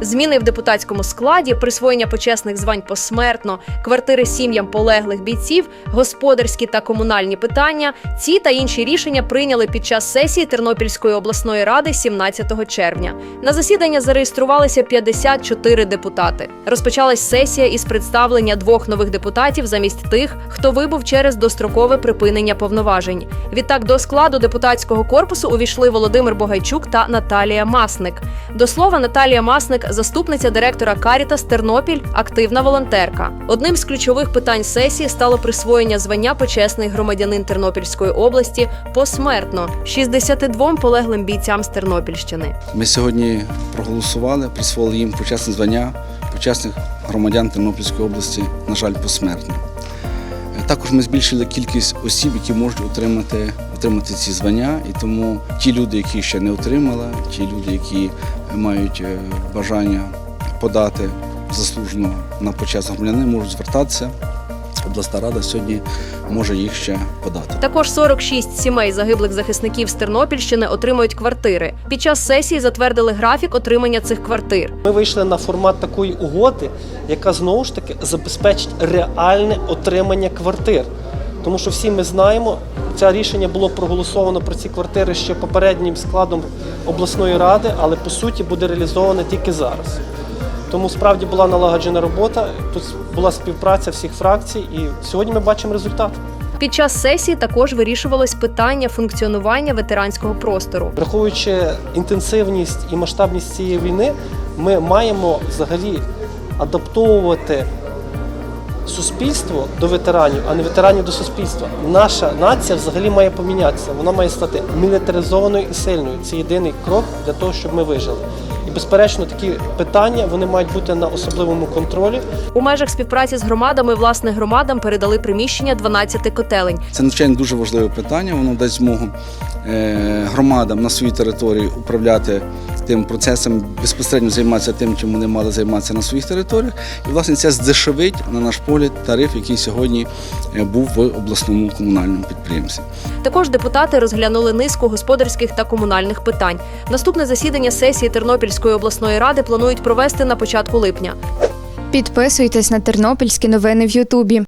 Зміни в депутатському складі, присвоєння почесних звань посмертно, квартири сім'ям полеглих бійців, господарські та комунальні питання. Ці та інші рішення прийняли під час сесії Тернопільської обласної ради 17 червня. На засідання зареєструвалися 54 депутати. Розпочалась сесія із представлення двох нових депутатів замість тих, хто вибув через дострокове припинення повноважень. Відтак до складу депутатського корпусу увійшли Володимир Богайчук та Наталія Масник. До слова, Наталія Масник, заступниця директора Карітас Тернопіль, активна волонтерка. Одним з ключових питань сесії стало присвоєння звання почесний громадянин Тернопільської області посмертно 62 полеглим бійцям з Тернопільщини. Ми сьогодні проголосували, присвоїли їм почесне звання почесних громадян Тернопільської області, на жаль, посмертно. Також ми збільшили кількість осіб, які можуть отримати, отримати ці звання, і тому ті люди, які ще не отримали, ті люди, які мають е, бажання подати заслужено на почесне громадянина, можуть звертатися. Обласна рада сьогодні може їх ще подати. Також 46 сімей загиблих захисників з Тернопільщини отримують квартири. Під час сесії затвердили графік отримання цих квартир. Ми вийшли на формат такої угоди, яка знову ж таки забезпечить реальне отримання квартир. Тому що всі ми знаємо, це рішення було проголосовано про ці квартири ще попереднім складом обласної ради, але по суті буде реалізовано тільки зараз. Тому справді була налагоджена робота, тут була співпраця всіх фракцій, і сьогодні ми бачимо результат. Під час сесії також вирішувалось питання функціонування ветеранського простору. Враховуючи інтенсивність і масштабність цієї війни, ми маємо взагалі адаптовувати суспільство до ветеранів, а не ветеранів до суспільства. Наша нація взагалі має помінятися. Вона має стати мілітаризованою і сильною. Це єдиний крок для того, щоб ми вижили. Безперечно, такі питання вони мають бути на особливому контролі. У межах співпраці з громадами власне громадам передали приміщення 12 котелень. Це надзвичайно дуже важливе питання. Воно дасть змогу е, громадам на своїй території управляти тим процесом, безпосередньо займатися тим, чим вони мали займатися на своїх територіях. І власне це здешевить, на наш погляд, тариф, який сьогодні е, був в обласному комунальному підприємстві. Також депутати розглянули низку господарських та комунальних питань. Наступне засідання сесії Тернопільської обласної ради планують провести на початку липня. Підписуйтесь на тернопільські новини в Ютубі.